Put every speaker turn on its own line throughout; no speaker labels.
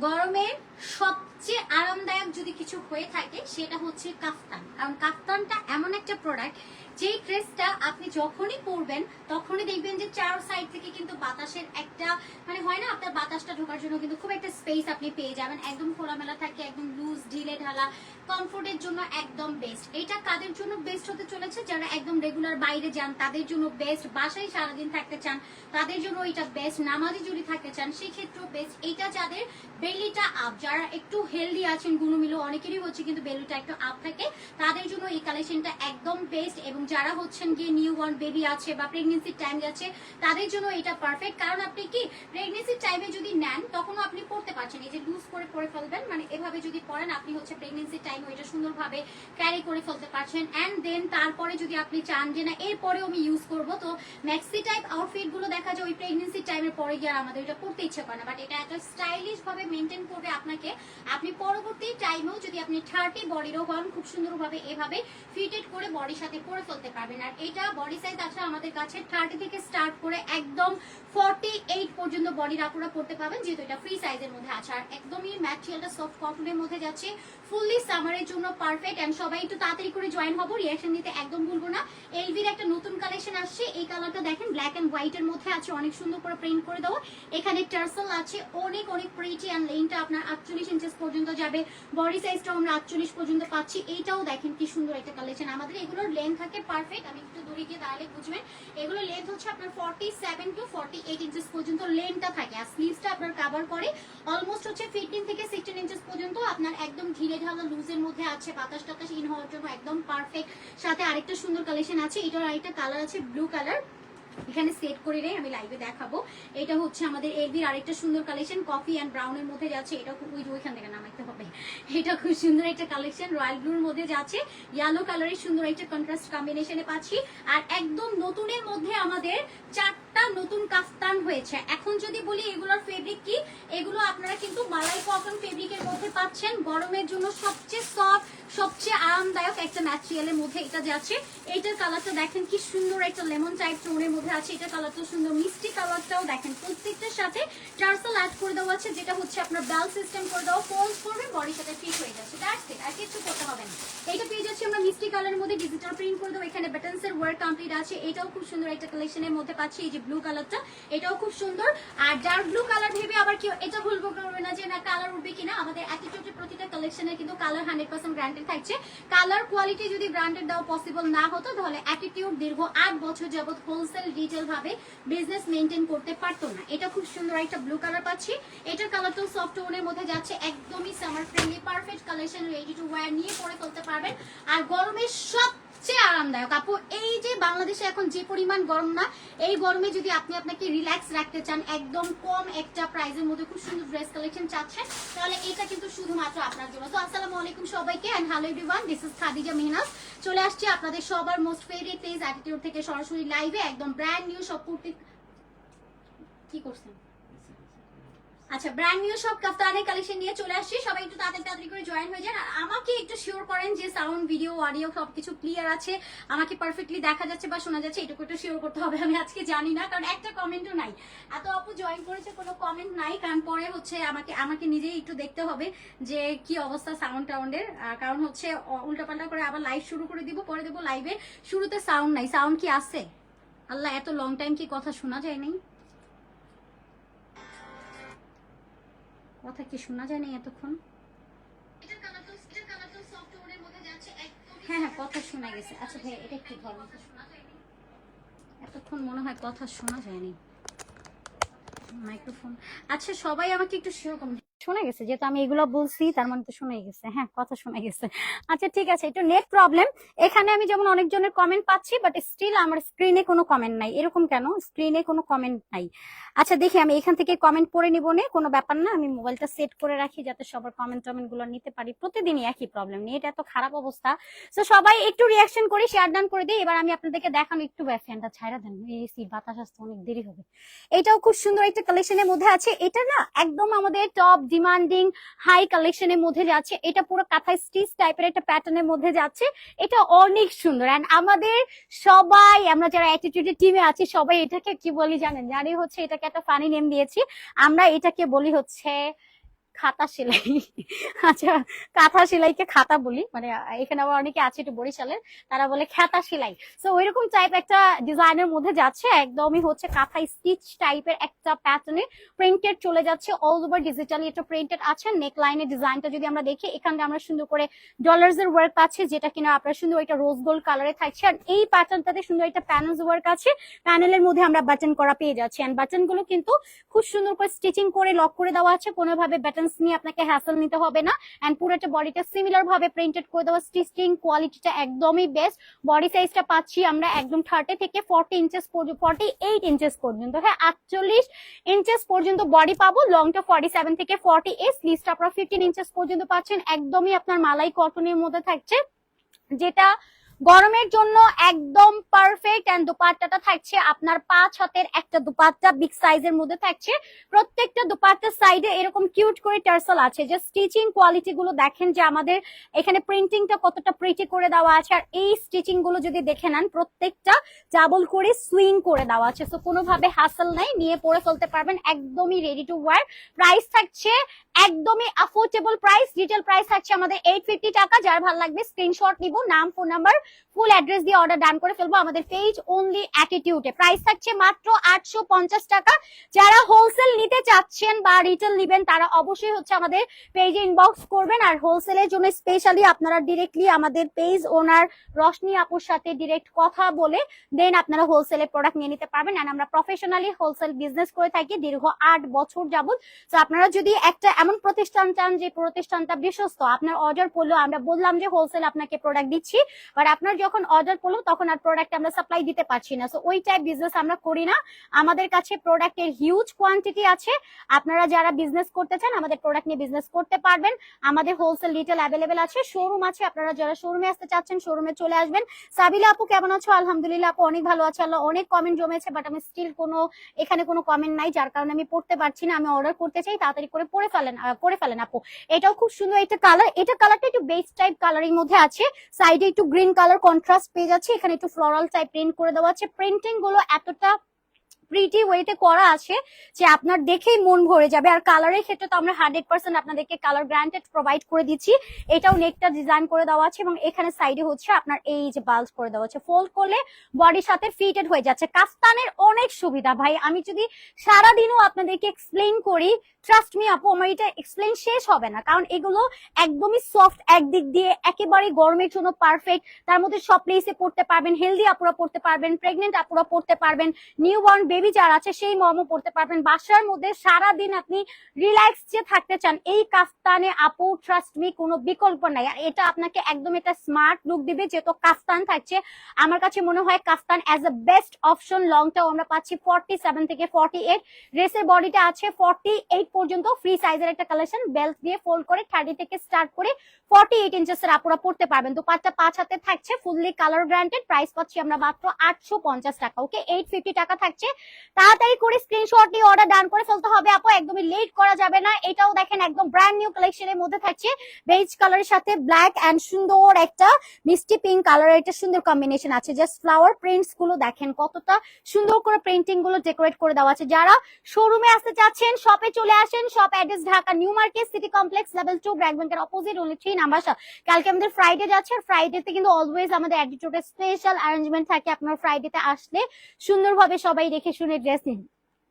গরমের সবচেয়ে আরামদায়ক যদি কিছু হয়ে থাকে, সেটা হচ্ছে কাফতান। কারণ কাফতানটা এমন একটা প্রোডাক্ট যেই ড্রেসটা আপনি যখনই পরবেন, তখনই দেখবেন যে চার সাইড থেকে কিন্তু বাতাসের একটা মানে হয় না, আপনার বাতাসটা ঢোকার জন্য কিন্তু খুব একটা স্পেস আপনি পেয়ে যাবেন। একদম খোলামেলা থাকে, একদম লুজ ঢিলে ঢালা কমফোর্টের জন্য একদম বেস্ট এটা কাদের জন্য বেস্ট হতে চলেছে? যারা একদম রেগুলার বাইরে যান, তাদের জন্য বেস্ট বাসায় সারাদিন থাকতে চান, তাদের জন্য এটা বেস্ট নামাজি যদি থাকতে চান, সেক্ষেত্রেও বেস্ট এটা যাদের বেলিটা আপ যারা একটু হেলদি আছেন, গুণমিলো, অনেকেরই হচ্ছে কিন্তু বেলিটা একটু আপ থাকে, তাদের জন্য এই কালেকশনটা একদম বেস্ট এবং যারা হচ্ছেন গিয়ে নিউ বর্ন বেবি আছে বা প্রেগনেন্সির টাইম যাচ্ছে, তাদের জন্য এটা পারফেক্ট কারণ আপনি কি প্রেগনেন্সির টাইমে যদি নেন, তখনও আপনি পড়তে পারছেন। এই যে লুজ করে পরে ফেলবেন মানে এভাবে যদি পড়েন আপনি হচ্ছে প্রেগনেন্সির টাইমে এটা সুন্দরভাবে ক্যারি করে ফেলতে পারছেন। অ্যান্ড দেন তারপরে যদি আপনি চান যে, না, এরপরেও আমি ইউজ করব, তো ম্যাক্সি টাইপ আউটফিটগুলো দেখা যায় ওই প্রেগনেন্সির টাইমের পরে গিয়ে আমাদের এটা পড়তে ইচ্ছে করে না। বাট এটা এত স্টাইলিশ ভাবে মেনটেন করবে আপনাকে। আপনি পরবর্তী টাইমেও যদি আপনি থার্টি বডিরও হন, খুব সুন্দরভাবে এভাবে ফিটেড করে বডির সাথে পরে ফেলতে পারবেন। আর এটা বডি সাইজ আছে আমাদের কাছে থার্টি থেকে স্টার্ট করে একদম ফর্টি এইট পর্যন্ত বডির আপুরা পড়তে পাবেন যেহেতু এটা ফ্রি সাইজের মধ্যে আছে। আর একদমই ম্যাটেরিয়ালটা সফট কটনের মধ্যে যাচ্ছে ফুললি সামারের জন্য পারফেক্ট এন্ড সবাই একটু তাড়াতাড়ি করে জয়েন হব রিয়াকশন দিতে একদম ভুলবো না। এলভির একটা নতুন কালেকশন আসছে, এই কালারটা দেখেন ব্ল্যাক এন্ড হোয়াইট এর মধ্যে আছে, অনেক সুন্দর করে প্রিন্ট করে দেবো। এখানে টার্সেল আছে, অনেক অনেক প্রিটি অ্যান্ড লেনটা আপনার আটচল্লিশ ইঞ্চেস পর্যন্ত যাবে। বডি সাইজটাও আমরা আটচল্লিশ পর্যন্ত পাচ্ছি। এইটাও দেখেন কি সুন্দর একটা কালেকশন আমাদের এগুলোর লেন্থ থাকে পারফেক্ট আমি একটু দূরে গিয়ে তাহলে বুঝবেন। এগুলো লেন্থ হচ্ছে আপনার forty seven to forty eight inches পর্যন্ত লেনটা থাকে। আর স্লিভসটা আপনার কাভার করে অলমোস্ট হচ্ছে ফিফটিন থেকে সিক্সটিন ইঞ্চেস পর্যন্ত আপনার একদম ঢিলে ঢালা লুজের মধ্যে আছে। বাতাস টাতাস ইন হওয়ার জন্য একদম পারফেক্ট সাথে আরেকটা সুন্দর কালেকশন আছে। এটার আরেকটা কালার আছে ব্লু কালার এখানে সেট করে রে, আমি লাইভে দেখাবো। এটা হচ্ছে আমাদের এলবির আরেকটা সুন্দর কালেকশন কফি অ্যান্ড ব্রাউনের মধ্যে যাচ্ছে। এটা ওই ওইখান থেকে নামাইতে হবে। এটা খুব সুন্দর একটা কালেকশন রয়্যাল ব্লুর মধ্যে যাচ্ছে। ইয়েলো কালারের সুন্দর একটা কন্ট্রাস্ট কম্বিনেশনে পাচ্ছি। আর একদম নতুনের মধ্যে আমাদের চারটা নতুন কাফতান হয়েছে। এখন যদি বলি এগুলোর ফেব্রিক কি, এগুলো আপনারা কিন্তু মালাই কটন ফেব্রিকের মধ্যে পাচ্ছেন। গরমের জন্য সবচেয়ে সফট সবচেয়ে আরামদায়ক একটা ম্যাটেরিয়ালের মধ্যে এটা যাচ্ছে। এইটার কালারটা দেখেন কি সুন্দর একটা লেমন টাইপ টোনের মধ্যে আছে এটা কালারটা সুন্দর, মিষ্টি কালারটাও দেখেন, প্রত্যেকটার সাথে টার্সেল অ্যাড করে দেওয়া আছে, যেটা হচ্ছে আপনার বেল সিস্টেম করে দেওয়া ফোল্ড করবে বডির সাথে ফিট হয়ে যাচ্ছে দ্যাটস ইট আর কিছু করতে হবে না। এইটা পেয়ে যাচ্ছি আমরা মিষ্টি কালারের মধ্যে ডিজিটাল প্রিন্ট করে দেবো, এখানে বাটনস এর ওয়ার্ক কমপ্লিট আছে, এটাও খুব সুন্দর একটা কালেকশনের মধ্যে পাচ্ছি, এই যে ব্লু কালারটা এটাও খুব সুন্দর, আর ডার্ক ব্লু কালার ভেবে আবার কেউ, এটা ভুলবো করবে না যে কালার উঠবে কিনা, আমাদের অ্যাটিটিউডের প্রতিটা কালেকশনের কিন্তু কালার হান্ড্রেড পার্সেন্ট গ্রান্টেড থাকছে। কালার কোয়ালিটি যদি ব্র্যান্ডেড দেওয়া পসিবল না হতো, তাহলে অ্যাটিটিউড দীর্ঘ আট বছর যাবত হোলসেল রিটেল ভাবে বিজনেস মেনটেন করতে পারতো না। এটা খুব সুন্দর একটা ব্লু কালার পাচ্ছি। এটার কালারটাও সফট টোনের মধ্যে যাচ্ছে, একদমই summer friendly perfect collection ready to wear নিয়ে পরে ফেলতে পারবেন। আর গরমের সবচেয়ে আরামদায়ক। আপু, এই যে বাংলাদেশে এখন যে পরিমাণ গরম না, এই গরমে যদি আপনি আপনাকে রিল্যাক্স রাখতে চান, একদম কম একটা প্রাইসের মধ্যে খুব সুন্দর ড্রেস কালেকশন চাচ্ছেন, তাহলে এটা কিন্তু শুধুমাত্র আপনার জন্য। তো আসসালামু আলাইকুম সবাইকে and hello everyone this is Khadija Mehnaz. চলে আসছি আপনাদের সবার মোস্ট ফেভারিট পেজ অ্যাটিটিউড থেকে সরাসরি লাইভে একদম ব্র্যান্ড নিউ সব কুর্তি কি করছেন? আচ্ছা ব্র্যান্ড নিউ সব কাফতানের কালেকশন নিয়ে চলে আসছি। সবাই একটু তাড়াতাড়ি তাড়াতাড়ি করে জয়েন হয়ে যান। আর আমাকে একটু শিওর করেন যে সাউন্ড ভিডিও অডিও সব কিছু ক্লিয়ার আছে। আমাকে পারফেক্টলি দেখা যাচ্ছে বা শোনা যাচ্ছে, এটুকু একটু শিওর করতে হবে। আমি আজকে জানি না, কারণ একটা কমেন্টও নাই। এত আপু জয়েন করেছে, কোনো কমেন্ট নাই। কারণ পরে হচ্ছে আমাকে আমাকে নিজেই একটু দেখতে হবে যে কি অবস্থা সাউন্ড টাউন্ডের কারণ হচ্ছে উল্টাপাল্টা করে আবার লাইভ শুরু করে দিব। পরে দেবো লাইভে শুরুতে সাউন্ড নাই। সাউন্ড কি আছে? আল্লাহ, এত লং টাইম কি কথা শোনা যায় নাই? কথা কি শোনা যায়নি এতক্ষণ? হ্যাঁ হ্যাঁ কথা শোনা গেছে। আচ্ছা ভাই এটা একটু ধরো এতক্ষণ মনে হয় কথা শোনা যায়নি। মাইক্রোফোন। আচ্ছা সবাই আমাকে একটু করুন। শোনা গেছে, যেহেতু আমি এগুলো বলছি, তার মানে তো শোনাই গেছে। হ্যাঁ কথা শোনা গেছে। আচ্ছা ঠিক আছে একটু নেট প্রবলেম এখানে আমি যেমন অনেকজনের কমেন্ট পাচ্ছি বাট স্টিল আমার স্ক্রিনে কোনো কমেন্ট নাই। এরকম কেন? স্ক্রিনে কোনো কমেন্ট নাই। আচ্ছা দেখি, আমি এখান থেকে কমেন্ট পড়ে নিব নে, কোনো ব্যাপার না। আমি মোবাইলটা সেট করে রাখি যাতে সবার কমেন্ট টমেন্টগুলো নিতে পারি। প্রতিদিনই একই প্রবলেম নেট এত খারাপ অবস্থা। তো সবাই একটু রিয়াকশন করি শেয়ার ডান করে দিই। এবার আমি আপনাদেরকে দেখানো একটু ফ্যানটা ছাইরা দেন এসি বাতাস আসতে অনেক দেরি হবে। এটাও খুব সুন্দর একটা কালেকশনের মধ্যে আছে। এটা না একদম আমাদের টপ ডিমান্ডিং হাই কালেকশনের মধ্যে যাচ্ছে। এটা পুরো কাঁথা স্টিচ টাইপের একটা প্যাটার্নের মধ্যে যাচ্ছে। এটা অনেক সুন্দর। অ্যান্ড আমাদের সবাই, আমরা যারা অ্যাটিটিউডের টিমে আছি, সবাই এটাকে কি বলি জানেন? জানি হচ্ছে এটাকে একটা ফানি নেম দিয়েছি। আমরা এটাকে বলি হচ্ছে খাতা সেলাই। আচ্ছা কাঁথা সেলাইকে খাতা বলি। মানে এখানে আবার অনেকে আছে একটু বরিশালের, তারা বলে খাতা সেলাই। তো ওইরকম টাইপ একটা ডিজাইনের মধ্যে যাচ্ছে। একদমই হচ্ছে কাঁথা স্টিচ টাইপের একটা প্যাটার্নে প্রিন্টেড চলে যাচ্ছে অল ওভার ডিজিটালি এটা প্রিন্টেড আছে। নেক লাইনের ডিজাইনটা যদি আমরা দেখি এখানে আমরা সুন্দর করে ডলার্স এর ওয়ার্ক পাচ্ছি যেটা কিনা আপনার সুন্দর একটা রোজ গোল্ড কালারে থাকছে। আর এই প্যাটার্নটাতে সুন্দর একটা প্যানেলস ওয়ার্ক আছে। প্যানেলের মধ্যে আমরা বাটন করা পেয়ে যাচ্ছি। এন্ড বাটনগুলো কিন্তু খুব সুন্দর করে স্টিচিং করে লক করে দেওয়া আছে। কোনোভাবে বাটনস নিয়ে আপনাকে হ্যাসেল নিতে হবে না। এন্ড পুরোটা বডিটা সিমিলার ভাবে প্রিন্টেড করে দেওয়া স্টিচিং কোয়ালিটিটা একদমই বেস্ট বডি সাইজটা পাচ্ছি আমরা একদম থার্টি থেকে ফর্টি ইঞ্চেস পর্যন্ত ফর্টি এইট ইঞ্চেস পর্যন্ত। হ্যাঁ আটচল্লিশ ইঞ্চেস পর্যন্ত বডি পাবো। লংটা ফর্টি সেভেন থেকে ফর্টি এইট স্লিভসটা আপনারা ফিফটিন ইঞ্চেস পর্যন্ত পাচ্ছেন। একদমই আপনার মালাই কটনের মধ্যে থাকছে। যেটা গরমের জন্য একদম পারফেক্ট এন্ড দুপাট্টাটা থাকছে। আপনার পাঁচ হাতের একটা দুপাট্টা বিগ সাইজের মধ্যে থাকছে। প্রত্যেকটা দুপাট্টার সাইডে এরকম কিউট করে টার্সেল আছে। যে স্টিচিং কোয়ালিটি গুলো দেখেন যে আমাদের এখানে প্রিন্টিংটা কতটা প্রিটি করে দেওয়া আছে। আর এই স্টিচিংগুলো যদি দেখে নেন, প্রত্যেকটা ডাবল করে সুইং করে দেওয়া আছে। তো কোনোভাবে হাসল নাই, নিয়ে পরে ফেলতে পারবেন, একদমই রেডি টু ওয়ার প্রাইস থাকছে একদমই অ্যাফোর্ডেবল প্রাইস রিটেল প্রাইস থাকছে আমাদের এইট ফিফটি টাকা। যার ভালো লাগবে স্ক্রিনশট নিব, নাম ফোন নাম্বার ফুল অ্যাড্রেস দিয়ে অর্ডার ডান করে ফেলব আমাদের পেজ অনলি অ্যাটিটিউডে প্রাইস থাকছে মাত্র আটশো পঞ্চাশ টাকা। যারা হোলসেল নিতে চাচ্ছেন বা রিটেল নিবেন, তারা অবশ্যই হচ্ছে আমাদের পেজে ইনবক্স করবেন। আর হোলসেলের জন্য স্পেশালি আপনারা ডিরেক্টলি আমাদের পেজ ওনার রশনি আপুর সাথে ডিরেক্ট কথা বলে দেন আপনারা হোলসেলের প্রোডাক্ট নিয়ে নিতে পারবেন। আর আমরা প্রফেশনালি হোলসেল বিজনেস করে থাকি দীর্ঘ আট বছর যাবত তো আপনারা যদি একটা এমন প্রতিষ্ঠান চান যে প্রতিষ্ঠানটা বিশ্বস্ত। আপনার অর্ডার পড়ল, আমরা বললাম যে হোলসেল আপনাকে প্রোডাক্ট দিচ্ছি বাট আপনার যখন অর্ডার পড়ল, তখন আর প্রোডাক্ট আমরা সাপ্লাই দিতে পারছি না। সো ওই টাইপ বিজনেস আমরা করি না। আমাদের কাছে প্রোডাক্টের হিউজ কোয়ান্টিটি আছে। আপনারা যারা বিজনেস করতে চান, আমাদের প্রোডাক্ট নিয়ে বিজনেস করতে পারবেন। আমাদের হোলসেল রিটেল অ্যাভেলেবেল আছে শোরুম আছে। আপনারা যারা শোরুমে আসতে চাচ্ছেন শোরুমে চলে আসবেন। সাবিলা আপু, কেমন আছো? আলহামদুলিল্লাহ আপু, অনেক ভালো আছে। আল্লাহ অনেক কমেন্ট জমেছে বাট আমি স্টিল কোনো, এখানে কোনো কমেন্ট নাই, যার কারণে আমি পড়তে পারছি না। আমি অর্ডার করতে চাই, তাড়াতাড়ি করে পড়ে ফেলেন। আহ, করে ফেলেন আপু। এটাও খুব সুন্দর এটা কালার এটা কালারটা একটু বেস টাইপ কালারিং মধ্যে আছে। সাইডে একটু গ্রিন কালার কন্ট্রাস্ট পেয়ে যাচ্ছে। এখানে একটু ফ্লোরাল টাইপ প্রিন্ট করে দেওয়া আছে। প্রিন্টিংগুলো এতটা প্রিটি ওয়েতে করা আছে যে আপনার দেখেই মন ভরে যাবে। আর কালারের ক্ষেত্রে তো আমরা হান্ড্রেড পার্সেন্ট আপনাদেরকে কালার গ্রান্টেড প্রোভাইড করে দিচ্ছি। এটাও নেকটা ডিজাইন করে দেওয়া আছে এবং এখানে সাইডে হচ্ছে আপনার এই যে বাল্ব করে দেওয়া আছে। ফোল্ড করলে বডির সাথে ফিটেড হয়ে যাচ্ছে। কাফতানের অনেক সুবিধা ভাই। আমি যদি সারাদিনও আপনাদেরকে এক্সপ্লেইন করি ট্রাস্ট মি আপু, আমার এটা এক্সপ্লেন শেষ হবে না। কারণ এগুলো একদমই সফট একদিক দিয়ে একেবারে গরমের জন্য পারফেক্ট তার মধ্যে সব প্লেসে পড়তে পারবেন হেলদি আপুরা পড়তে পারবেন প্রেগনেন্ট আপুরা পড়তে পারবেন নিউ বর্ন বেবি যারা আছে, সেই মর্মও পড়তে পারবেন। বাসার মধ্যে সারা দিন আপনি রিল্যাক্স যে থাকতে চান, এই কাফতানে আপু ট্রাস্ট মি কোনো বিকল্প নাই। আর এটা আপনাকে একদম এটা স্মার্ট লুক দিবে যেহেতু কাফতান থাকছে। আমার কাছে মনে হয় kaftan as a best option long লংটাও আমরা পাচ্ছি ফর্টি সেভেন থেকে ফর্টি এইট ড্রেসের বডিটা আছে ফর্টি এইট পর্যন্ত ফ্রি সাইজের একটা কালেকশন বেল্ট দিয়ে ফোল্ড করে থার্টি থেকে স্টার্ট করে ফর্টি এইট ইঞ্চেস এর আপুরা পড়তে পারবেন। তো পাঁচটা পাঁচ হাতে থাকছে ফুললি কালার গ্রান্টেড প্রাইস পাচ্ছি আমরা মাত্র আটশো পঞ্চাশ টাকা ওকে এইট ফিফটি টাকা থাকছে। তাড়াতাড়ি করে স্ক্রিনশট দিয়ে অর্ডার ডান করে ফেলতে হবে আপু, একদমই লেট করা যাবে না। এটাও দেখেন একদম ব্র্যান্ড নিউ কালেকশনের মধ্যে থাকছে। বেজ কালারের সাথে ব্ল্যাক এন্ড সুন্দর একটা মিষ্টি পিঙ্ক কালারের একটা সুন্দর কম্বিনেশন আছে। জাস্ট ফ্লাওয়ার প্রিন্টসগুলো দেখেন কতটা সুন্দর করে পেন্টিংগুলো ডেকোরেট করে দেওয়া আছে। যারা শোরুমে আসতে চাচ্ছেন শপে চলে আসেন shop address Dhaka new market city complex level two BRAC ব্যাংকের অপোজিট অনলি থ্রি নাম্বার কালকে আমাদের ফ্রাইডে যাচ্ছে, আর ফ্রাইডেতে কিন্তু অলওয়েজ আমাদের অ্যাটিটিউডের স্পেশাল অ্যারেঞ্জমেন্ট থাকে আপনার ফ্রাইডেতে আসলে। সুন্দরভাবে সবাই দেখে শুনে ড্রেস নিন।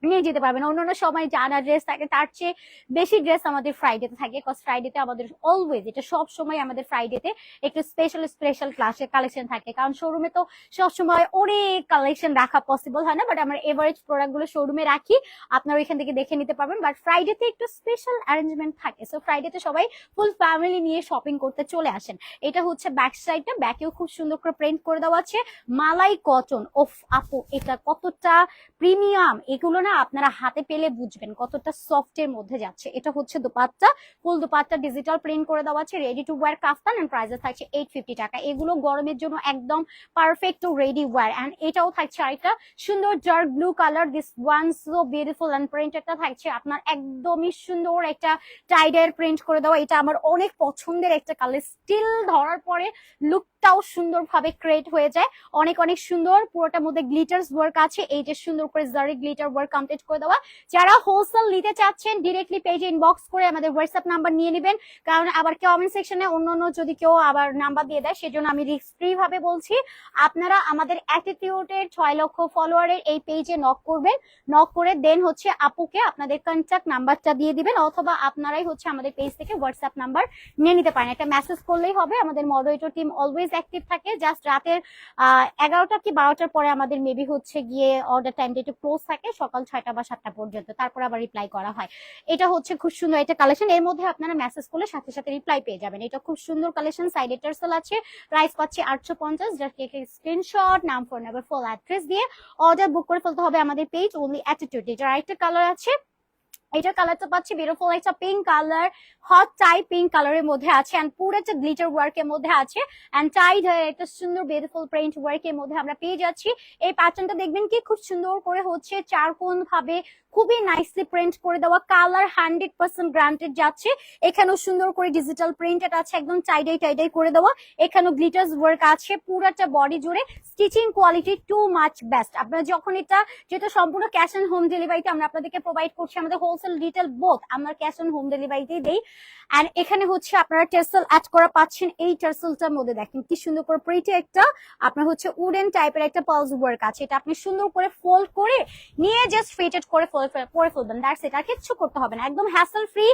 নিয়ে যেতে পারবেন অন্যান্য সময় জানা ড্রেস থাকে, তার চেয়ে বেশি ড্রেস আমাদের ফ্রাইডেতে থাকে। বিকজ ফ্রাইডেতে আমাদের অলওয়েজ এটা সব সময় আমাদের ফ্রাইডেতে একটু স্পেশাল স্পেশাল ক্লাসের কালেকশন থাকে। কারণ শোরুমে তো সবসময় অনেক কালেকশন রাখা পসিবল হয় না বাট আমরা এভারেজ প্রোডাক্টগুলো শোরুমে রাখি। আপনারা ওইখান থেকে দেখে নিতে পারবেন। বাট ফ্রাইডেতে একটু স্পেশাল অ্যারেঞ্জমেন্ট থাকে। সো ফ্রাইডেতে সবাই ফুল ফ্যামিলি নিয়ে শপিং করতে চলে আসেন। এটা হচ্ছে ব্যাক সাইডটা ব্যাকেও খুব সুন্দর করে প্রিন্ট করে দেওয়া আছে। মালাই কটন ওফ, আপু, এটা কতটা প্রিমিয়াম এগুলো না আপনারা হাতে পেলে বুঝবেন কতটা সফট এর মধ্যে যাচ্ছে। এটা হচ্ছে dupatta. Full dupatta digital print করে দেওয়া আছে ready to wear kaftan and প্রাইসে থাকছে এইট ফিফটি টাকা। এগুলো গরমের জন্য একদম perfect to ready wear and এটাও থাকছে আরেকটা সুন্দর dark blue colour this one so beautiful and প্রিন্টেডটা থাকছে। আপনার একদমই সুন্দর একটা টাইডের প্রিন্ট করে দেওয়া। এটা আমার অনেক পছন্দের একটা কালার স্টিল ধরার পরে লুকটাও সুন্দরভাবে ক্রিয়েট হয়ে যায়। অনেক অনেক সুন্দর, পুরোটার মধ্যে গ্লিটার্স ওয়ার্ক আছে। এই যে সুন্দর করে জারি গ্লিটার ওয়ার্ক কমপ্লিট করে দেওয়া। যারা হোলসেল নিতে চাচ্ছেন ডিরেক্টলি পেজে ইনবক্স করে আমাদের হোয়াটসঅ্যাপ নাম্বার নিয়ে নেবেন। কারণ আবার কমেন্ট সেকশনে অন্য অন্য যদি কেউ আবার নাম্বার দিয়ে দেয়, সেজন্য আমি রিস্ক ফ্রি ভাবে বলছি। আপনারা আমাদের অ্যাটিটিউডের ছয় লক্ষ ফলোয়ারের এই পেজে নক করবেন। নক করে দেন হচ্ছে আপুকে আপনাদের কন্ট্যাক্ট নাম্বারটা দিয়ে দিবেন, অথবা আপনারাই হচ্ছে আমাদের পেজ থেকে হোয়াটসঅ্যাপ নাম্বার নিয়ে নিতে পারেন। একটা মেসেজ করলেই হবে। আমাদের মডারেটর টিম অলওয়েজ অ্যাক্টিভ থাকে জাস্ট রাতের এগারোটা কি বারোটার পরে আমাদের মেবি হচ্ছে গিয়ে অর্ডার টাইমটা একটু ক্লোজ থাকে, সকাল ছয়টা বা সাতটা পর্যন্ত তারপর আবার রিপ্লাই করা হয়। এটা হচ্ছে খুব সুন্দর একটা কালেকশন এর মধ্যে আপনারা মেসেজ করলে সাথে সাথে রিপ্লাই পেয়ে যাবেন। এটা খুব সুন্দর কালেকশন সাইড টার্সেল আছে প্রাইস পাচ্ছে আটশো পঞ্চাশ জাস্ট স্ক্রিনশট নাম ফোন নাম্বার ফুল অ্যাড্রেস দিয়ে অর্ডার বুক করে ফেলতে হবে আমাদের পেজ অনলি অ্যাটিটিউড এটার আরেকটা কালার আছে। এটার কালারটা পাচ্ছি বিউটিফুল একটা pink colour hot tie pink কালারের মধ্যে আছে এন্ড পুরো একটা গ্লিটার ওয়ার্ক এর মধ্যে আছে এন্ড টাইড একটা সুন্দর বিউটিফুল প্রিন্ট ওয়ার্ক এর মধ্যে আমরা পেয়ে যাচ্ছি। এই প্যাটার্নটা দেখবেন কি? খুব সুন্দর করে হচ্ছে চারকোন ভাবে খুবই নাইসলি প্রিন্ট করে দেওয়া। কালার হান্ড্রেড পার্সেন্ট গ্রান্টেড যাচ্ছে। এখানেও সুন্দর করে ডিজিটাল প্রিন্টেড আছে, একদম চাইডাই টাইডাই করে দেওয়া। এখানেও গ্লিটার্স ওয়ার্ক আছে, পুরাটা বডি জুড়ে। Stitching quality too much best আপনারা যখন এটা যেটা সম্পূর্ণ ক্যাশ অন হোম ডেলিভারিতে আমরা আপনাদেরকে প্রোভাইড করছি, আমাদের হোলসেল রিটেল বোথ আমরা ক্যাশ অন হোম ডেলিভারিতেই দেই। এন্ড এখানে হচ্ছে আপনারা টার্সেল অ্যাড করা পাচ্ছেন এই টার্সেলটার মধ্যে। দেখেন কি সুন্দর করে প্রিটি একটা, আপনার হচ্ছে উডেন টাইপের একটা পালস ওয়ার্ক আছে। এটা আপনি সুন্দর করে ফোল্ড করে নিয়ে জাস্ট ফিটেড করে করে ফেলবেন। দ্যাটস এটা কিচ্ছু করতে হবে না। একদম হ্যাসেল ফ্রি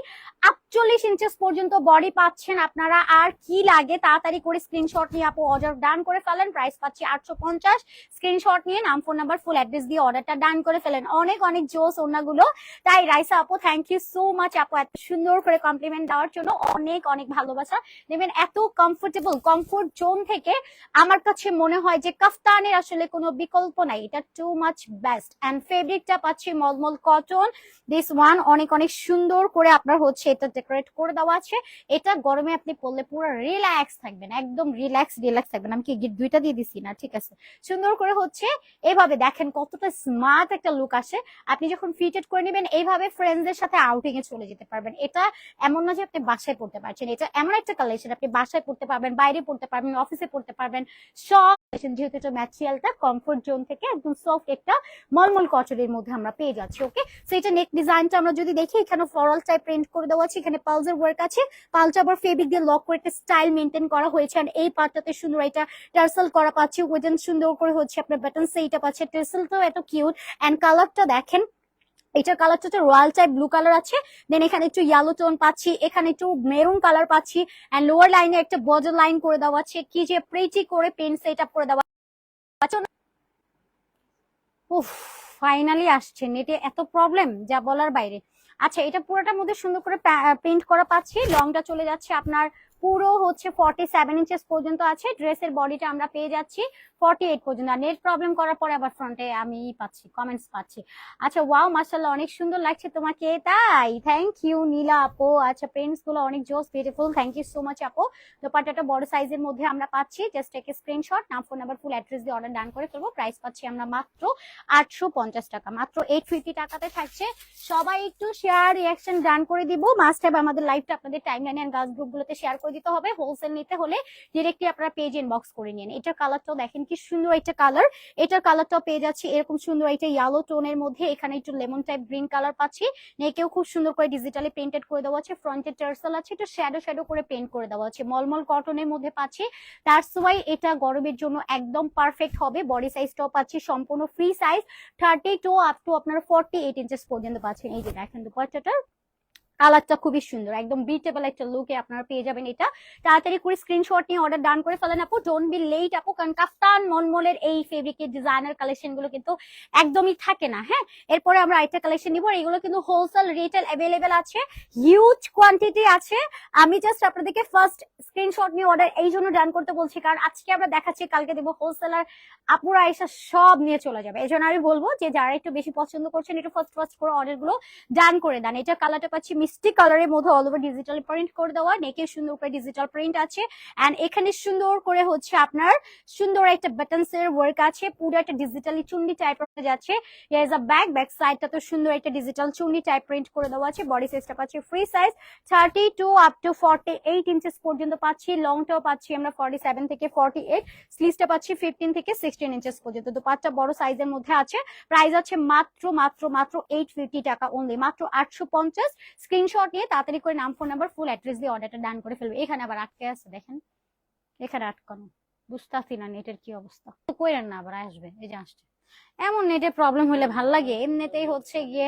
আটচল্লিশ ইঞ্চেস পর্যন্ত বডি পাচ্ছেন আপনারা। আর কি লাগে তাড়াতাড়ি করে স্ক্রিনশট নিয়ে আপু অর্ডার ডান করে ফেলেন। প্রাইস পাচ্ছি আটশো পঞ্চাশ। স্ক্রিনশট নিয়ে নাম ফোন নাম্বার ফুল অ্যাড্রেস দিয়ে অর্ডারটা ডান করে ফেলেন। অনেক অনেক জোস ওনাগুলো তাই রাইসা আপু থ্যাংক ইউ সো মাচ আপু। এত সুন্দর করে কমপ্লিমেন্ট দেওয়ার জন্য অনেক অনেক ভালোবাসা। দেখবেন এত কমফোর্টেবল কমফোর্ট জোন থেকে আমার কাছে মনে হয় যে কাফতানের আসলে কোনো বিকল্প নাই। এটা টু মাচ বেস্ট এন্ড ফেব্রিকটা পাচ্ছি মলমল কটন দিস ওয়ান অনেক অনেক সুন্দর করে আপনার হচ্ছে এটা ডেকোরেট করে দেওয়া আছে। এটা গরমে আপনি পরলে পুরো রিল্যাক্স থাকবেন, একদম রিল্যাক্স রিল্যাক্স থাকবেন। আমি কি দুইটা দিয়ে দিছি না? ঠিক আছে। সুন্দর করে হচ্ছে এভাবে দেখেন কতটা স্মার্ট একটা লুক আসে। আপনি যখন ফিটেড করে নেবেন এইভাবে ফ্রেন্ডসদের সাথে আউটিং এ চলে যেতে পারবেন। এটা এমন না যে আপনি বাসায় পড়তে পারছেন। এটা এমন একটা কালেকশন আপনি বাসায় পড়তে পারবেন, বাইরে পড়তে পারবেন অফিসে পড়তে পারবেন। সব যেহেতু এটা ম্যাটেরিয়ালটা কমফোর্ট জোন থেকে একদম সফট একটা মলমল কটনের মধ্যে আমরা পেয়ে যাচ্ছি ওকে সো এটা নেক ডিজাইনটা আমরা যদি দেখি, এখানে ফ্লোরাল টাইপ প্রিন্ট করে দেওয়া আছে, এখানে পালসের ওয়ার্ক আছে। পালটা আবার ফেব্রিক দিয়ে লক করে একটা স্টাইল মেনটেন করা হয়েছে। আর এই পার্টটাতে সুন্দর এটা টার্সেল করা পাচ্ছি ওয়েডেন সুন্দর করে হচ্ছে আপনার বাটন সেইটা পাচ্ছে। টার্সেলটাও এত কিউট এন্ড কালারটা দেখেন এটার কালারটা হচ্ছে রয়্যাল টাইপ ব্লু কালার আছে। দেন এখানে একটু ইয়েলো টোন পাচ্ছি, এখানে একটু মেরুন কালার পাচ্ছি এন্ড লোয়ার লাইনে একটা বর্ডার লাইন করে দেওয়া আছে, কি যে প্রেটি করে পেন সেট করে দেওয়া ফাইনালি আসছে নেটে এত প্রবলেম যা বলার বাইরে। আচ্ছা এটা পুরোটার মধ্যে সুন্দর করে প্রিন্ট করা পাচ্ছি লংটা চলে যাচ্ছে আপনার পুরো হচ্ছে ফর্টি সেভেন ইঞ্চেস পর্যন্ত আছে। ড্রেসের বডিটা আমরা পেয়ে যাচ্ছি ফর্টি এইট পর্যন্ত। আর নেট প্রবলেম করার পরে আবার ফ্রন্টে আমি পাচ্ছি কমেন্টস পাচ্ছি। আচ্ছা ওয়াও মাসাল্লাহ অনেক সুন্দর লাগছে তোমাকে। তাই থ্যাংক ইউ নীলা আপু। আচ্ছা প্রিন্টসগুলো অনেক জোস beautiful thank you so much আপু। দোপাট্টাটা বড় সাইজের মধ্যে আমরা পাচ্ছি। জাস্ট এক স্ক্রিনশট নাম ফোন নাম্বার ফুল অ্যাড্রেস দিয়ে অর্ডার ডান করে ফেলব। প্রাইস পাচ্ছি আমরা মাত্র আটশো পঞ্চাশ টাকা। মাত্র এইট ফিফটি টাকাতে থাকছে। সবাই একটু শেয়ার রিয়াকশন ডান করে দিব। মাস্ট হ্যাভ আমাদের লাইভটা আপনাদের টাইম লাইন অ্যান্ড গার্লস গ্রুপগুলোতে শেয়ার করে দিতে হবে। হোলসেল নিতে হলে ডিরেক্টলি আপনারা পেজ ইনবক্স করে নিন। এটার কালারটাও দেখেন কি সুন্দর একটা কালার এটার কালারটাও পেয়ে যাচ্ছি এরকম সুন্দর একটা ইয়েলো টোনের মধ্যে। এখানে একটু লেমন টাইপ গ্রিন কালার পাচ্ছি। নেকেও খুব সুন্দর করে ডিজিটালি প্রিন্টেড করে দেওয়া আছে। ফ্রন্টে টার্সেল আছে। একটু শ্যাডো শ্যাডো করে পেন্ট করে দেওয়া আছে। মলমল কটনের মধ্যে পাচ্ছি। দ্যাটস ওয়াই এটা গরমের জন্য একদম পারফেক্ট হবে। বডি সাইজটাও পাচ্ছি সম্পূর্ণ free size thirty two up to আপনার ফর্টি এইট ইঞ্চেস পর্যন্ত পাচ্ছেন। এই যে দেখেন দুপাট্টাটার কালারটা খুবই সুন্দর, একদম বিটেবল একটা লুকে আপনারা পেয়ে যাবেন এটা। তাড়াতাড়ি করে স্ক্রিনশট নিয়ে অর্ডার ডান করে ফেলেন আপু। ডোন্ট বি লেট আপু, কারণ কাফতান মলমলের এই ফেব্রিকের ডিজাইনার কালেকশনগুলো কিন্তু একদমই থাকে না হ্যাঁ? এরপরে আমরা আরেকটা কালেকশন নিব এগুলো কিন্তু হোলসেল রিটেল অ্যাভেলেবেল আছে। হিউজ কোয়ান্টিটি আছে। আমি জাস্ট আপনাদেরকে ফার্স্ট স্ক্রিনশট নিয়ে অর্ডার এই জন্য ডান করতে বলছি, কারণ আজকে আমরা দেখাচ্ছি, কালকে দেবো হোলসেলার আপুরা এসে সব নিয়ে চলে যাবে। এই জন্য আমি বলব যে, যারা একটু বেশি পছন্দ করছেন, একটু ফার্স্ট ফার্স্ট করে অর্ডারগুলো ডান করে দেন। এটা কালারটা পাচ্ছি মিষ্টি কালারের মধ্যে অল ওভার ডিজিটাল প্রিন্ট করে দেওয়া নেকে সুন্দর করে ডিজিটাল প্রিন্ট আছে। এন্ড এখানে সুন্দর করে হচ্ছে আপনার সুন্দর একটা বাটনস এর ওয়ার্ক আছে। পুরো একটা ডিজিটালি চুন্ডি টাইপের যাচ্ছে। Here is a back back সাইডটা তো সুন্দর একটা ডিজিটাল চুন্ডি টাইপ প্রিন্ট করে দেওয়া আছে। বডি সাইজটা পাচ্ছি free size thirty two up to forty eight inches পর্যন্ত পাচ্ছি। লংটাও পাচ্ছি আমরা ফর্টি সেভেন থেকে ফর্টি এইট স্লিভসটা পাচ্ছি ফিফটিন থেকে সিক্সটিন ইঞ্চেস পর্যন্ত। তো পাঁচটা বড় সাইজের মধ্যে আছে। প্রাইস আছে মাত্র মাত্র মাত্র এইট ফিফটি টাকা অনলি মাত্র আটশো পঞ্চাশ। স্ক্রিনশট নিয়ে তাড়াতাড়ি করে নাম ফোন নাম্বার ফুল অ্যাড্রেস দিয়ে অর্ডারটা ডান করে ফেলবে। এখানে আবার আটকে আছে, দেখেন। এখানে আটকানো। বুঝতেছি না নেটের কি অবস্থা। কইরেন না আবার আসবে, এই যে আসছে। এমন নেটের প্রবলেম হলে ভালো লাগে। এমনিতেই হচ্ছে গিয়ে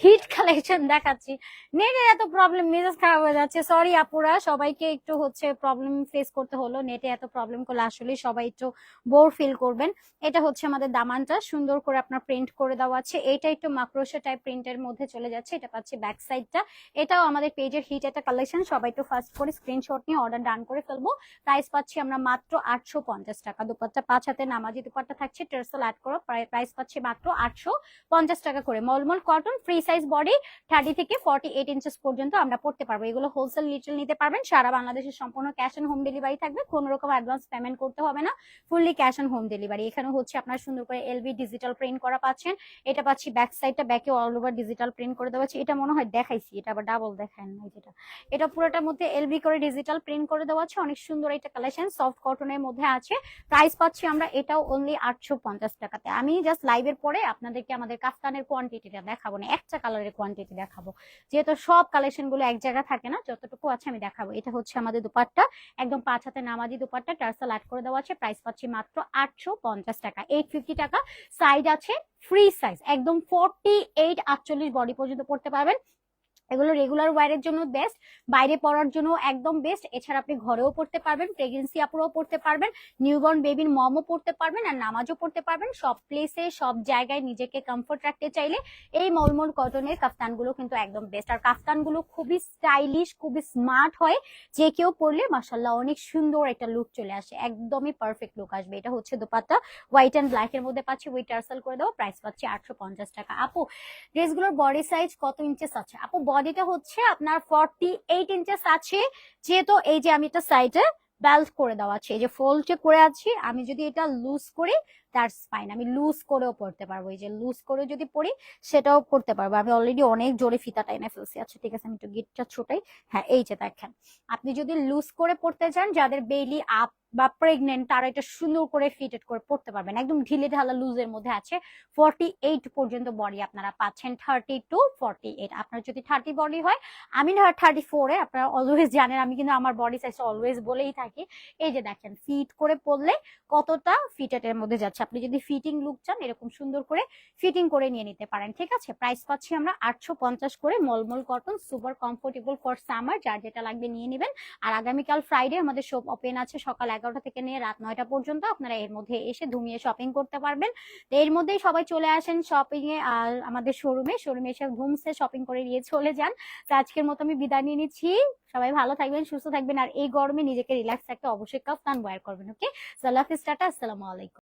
হিট কালেকশন দেখাচ্ছি। নেটের এত প্রবলেম মেজাজ খারাপ হয়ে যাচ্ছে। সরি আপুরা, সবাইকে একটু হচ্ছে প্রবলেম ফেস করতে হলো। নেটে এত প্রবলেম করলে আসলে সবাই একটু বোর ফিল করবেন। এটা হচ্ছে আমাদের দামানটা। সুন্দর করে আপনার প্রিন্ট করে দেওয়া আছে। এটা একটু মাক্রোসা টাইপ প্রিন্টের মধ্যে চলে যাচ্ছে। এটা পাচ্ছি ব্যাক সাইডটা এটাও আমাদের পেজের হিট একটা কালেকশন সবাই একটু ফার্স্ট করে স্ক্রিনশট নিয়ে অর্ডার ডান করে ফেলব। প্রাইস পাচ্ছি আমরা মাত্র আটশো পঞ্চাশ টাকা। দুপাট্টা পাঁচ হাতে নামাজি দুপাট্টা থাকছে। টার্সেল অ্যাড করো। প্রাইস পাচ্ছি মাত্র আটশো পঞ্চাশ টাকা করে। মলমল cotton free size body thirty থেকে ফর্টি এইট ইঞ্চেস পর্যন্ত আমরা পড়তে পারব। এগুলো হোলসেল লিটেল নিতে পারবেন। সারা বাংলাদেশের সম্পূর্ণ ক্যাশ অন হোম ডেলিভারি থাকবে। কোনো রকম অ্যাডভান্স পেমেন্ট করতে হবে না। Fully cash on home delivery এখানে হচ্ছে আপনার সুন্দর করে এলবি ডিজিটাল প্রিন্ট করা পাচ্ছেন। এটা পাচ্ছি ব্যাক সাইডটা ব্যাকে অল ওভার ডিজিটাল প্রিন্ট করে দেওয়া আছে। এটা মনে হয় দেখাইছি। এটা আবার ডাবল দেখায় না যেটা। এটা পুরোটার মধ্যে এলবি করে ডিজিটাল প্রিন্ট করে দেওয়া আছে। অনেক সুন্দর একটা কালেকশন সফট কটনের মধ্যে আছে। প্রাইস পাচ্ছি আমরা এটাও অনলি আটশো পঞ্চাশ টাকাতে। আমি জাস্ট লাইভের পরে আপনাদেরকে আমাদের কাফতানের কোয়ান্টিটিটা দেখাবো না, একটা কালারের কোয়ান্টিটি দেখাবো। যেহেতু সব কালেকশনগুলো এক জায়গায় থাকে না, যতটুকু আছে আমি দেখাবো। এটা হচ্ছে আমাদের দুপাট্টা, একদম পাঁচ হাতে নামাজি দুপাট্টা টার্সাল অ্যাড করে দেওয়া আছে প্রাইস পাচ্ছি মাত্র আটশো পঞ্চাশ টাকা। এইট ফিফটি টাকা সাইজ আছে ফ্রি সাইজ একদম ফোরটি এইট আটচল্লিশ বডি পর্যন্ত পড়তে পারবেন। এগুলো রেগুলার ওয়ারের জন্য বেস্ট বাইরে পড়ার জন্য একদম বেস্ট এছাড়া আপনি ঘরেও পড়তে পারবেন প্রেগনেন্সি আপুরাও পড়তে পারবেন নিউবর্ন বেবির মমও পড়তে পারবেন আর নামাজও পড়তে পারবেন। সব প্লেসে সব জায়গায় নিজেকে কমফোর্ট রাখতে চাইলে এই মলমল কটনের কাফতানগুলো কিন্তু একদম বেস্ট আর কাফতানগুলো খুবই স্টাইলিশ খুবই স্মার্ট হয়। যে কেউ পরলে মাসাল্লাহ অনেক সুন্দর একটা লুক চলে আসে। একদমই পারফেক্ট লুক আসবে। এটা হচ্ছে দোপাত্তা হোয়াইট অ্যান্ড ব্ল্যাক এর মধ্যে পাচ্ছি। উইট টার্সেল করে দেবো। প্রাইস পাচ্ছি আটশো পঞ্চাশ টাকা। আপু ড্রেসগুলোর বডি সাইজ কত ইঞ্চেস আছে? আপু বডিটা হচ্ছে। আপনার ফর্টি এইট ইঞ্চেস আছে। যেহেতু এই যে আমি একটা সাইডে বেল্ট করে দেওয়া আছে, এই যে ফোল্ড করে আছি, আমি যদি এটা লুজ করি দ্যাটস ফাইন আমি লুজ করেও পড়তে পারব। এই যে লুজ করে যদি পড়ি, সেটাও করতে পারব। আমি অলরেডি অনেক জোরে ফিতা টাইমে ফেলছি। আচ্ছা ঠিক আছে, আমি একটু গিটটা ছোটাই। হ্যাঁ এই যে দেখেন। আপনি যদি লুজ করে পড়তে চান, যাদের বেলি আপ বা প্রেগনেন্ট তারা এটা সুন্দর করে ফিটেড করে পড়তে পারবেন। একদম ঢিলে ঢালা লুজের মধ্যে আছে। ফর্টি এইট পর্যন্ত বডি আপনারা পাচ্ছেন। থার্টি টু ফর্টি এইট আপনার যদি থার্টি বডি হয়, আমি না থার্টি ফোরে আপনারা অলওয়েজ জানেন, আমি কিন্তু আমার বডি সাইজ অলওয়েজ বলেই থাকি। এই যে দেখেন ফিট করে পড়লে কতটা ফিটেড এর মধ্যে যাচ্ছে? আপনি যদি ফিটিং লুক চান, এরকম সুন্দর করে ফিটিং করে নিয়ে নিতে পারেন, ঠিক আছে? প্রাইস পাচ্ছি আমরা আটশো পঞ্চাশ করে মলমল cotton super comfortable for summer যার যেটা লাগবে নিয়ে নেবেন। আর আগামীকাল ফ্রাইডে আমাদের শপ ওপেন আছে সকাল এগারোটা থেকে নিয়ে রাত নয়টা পর্যন্ত। আপনারা এর মধ্যে এসে ধুমিয়ে শপিং করতে পারবেন। তো এর মধ্যেই সবাই চলে আসেন শপিং এ, আর আমাদের শোরুমে শোরুমে এসে ধুমসে শপিং করে নিয়ে চলে যান। তো আজকের মতো আমি বিদায় নিয়ে নিচ্ছি। সবাই ভালো থাকবেন, সুস্থ থাকবেন। আর এই গরমে নিজেকে রিল্যাক্স থাকতে অবশ্যই কাপ টান বয়ার করবেন ওকে সাল্লাহ টাটা আসসালামু আলাইকুম